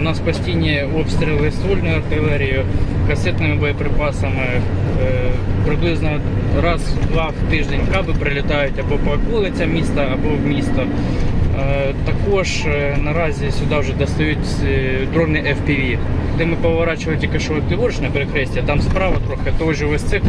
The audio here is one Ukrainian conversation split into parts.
нас постійні обстріли ствольною артилерією, касетними боєприпасами. Е, Приблизно раз-два в тиждень каби прилітають або по околицям міста, або в місто. Е, Також е, наразі сюди вже достають е, дрони FPV. Де ми поворачували тільки що ліворуч на перехрестя, там справа трохи той же весь цикл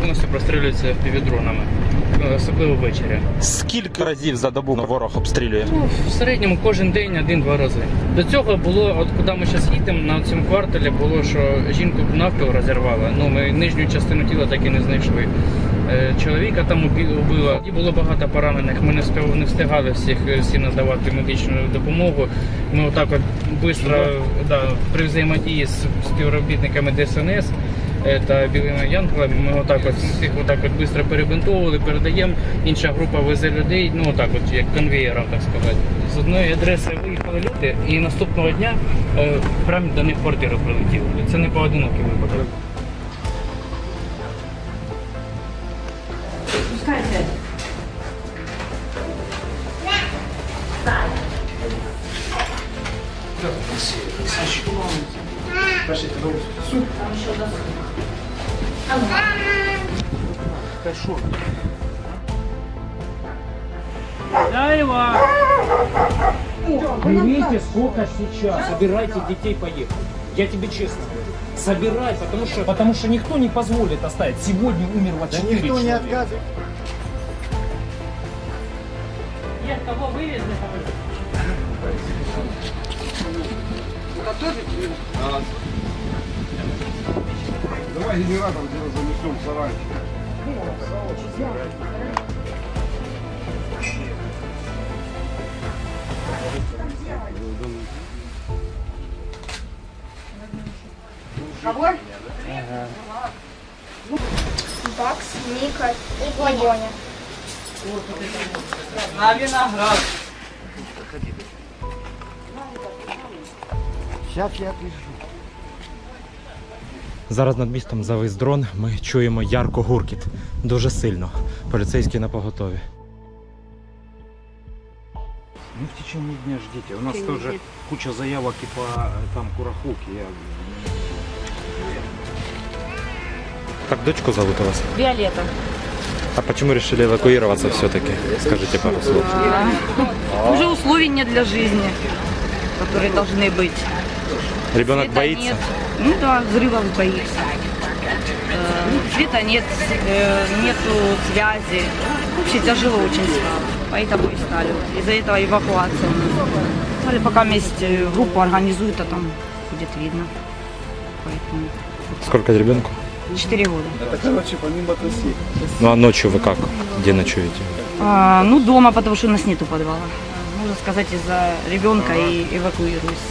повністю прострілюється FPV дронами, е, особливо ввечері. Скільки разів за добу ворог обстрілює? Ну, в середньому кожен день один-два рази. До цього було, от куди ми зараз їдемо, на цьому кварталі було, що жінку навпіл розірвало. Ну, ми нижню частину тіла так і не знайшли. Е, Чоловіка там убило. І було багато поранених. Ми не встигали, не встигали всіх е, всім надавати медичну допомогу. Ми отак от швидко да, при взаємодії з співробітниками ДСНС та білими янголами. Ми отак от всіх отак от швидко перебинтовували, передаємо. Інша група везе людей, ну отак, от як конвеєром, так сказати. З одної адреси виїхали люди, і наступного дня е, прямо до них квартиру прилетіли. Це не поодинокий випадок. Пускайте. Там еще досуг. А ну. Берите сколько сейчас, собирайте детей поехать. Я тебе честно говорю. Собирай, потому что, потому что никто не позволит оставить. Сегодня умерло 4 Никто не человека. отказывает. Давай генератор где-то занесем в саранчик. Кого? Ага. Бакс, Ника и Гоня. На виноград. Сейчас я пишу. Зараз над містом завис дрон. Ми чуємо ярко гуркіт. Дуже сильно. Поліцейські на поготові. Ну, в течение дня ждите. У нас тоже куча заявок и по э, там Кураховке. Я... Как дочку зовут у вас? Виолетта. А почему решили эвакуироваться все-таки? Скажите пару слов. Уже условий нет для жизни, которые должны быть. Ребенок Света боится? нет. Ну да, взрывов боится. Э, Света нет, э, нету связи. Вообще тяжело очень стало. Поэтому и стали. Из-за этого эвакуация. Сказали, пока вместе группу организуют, а там будет видно. Поэтому Сколько ребенку? 4 года. Это, короче, помимо трусей. Ну а ночью вы как? Где ночуете? А, ну, дома, потому что у нас нету подвала. Можно сказать, из-за ребенка и эвакуируюсь.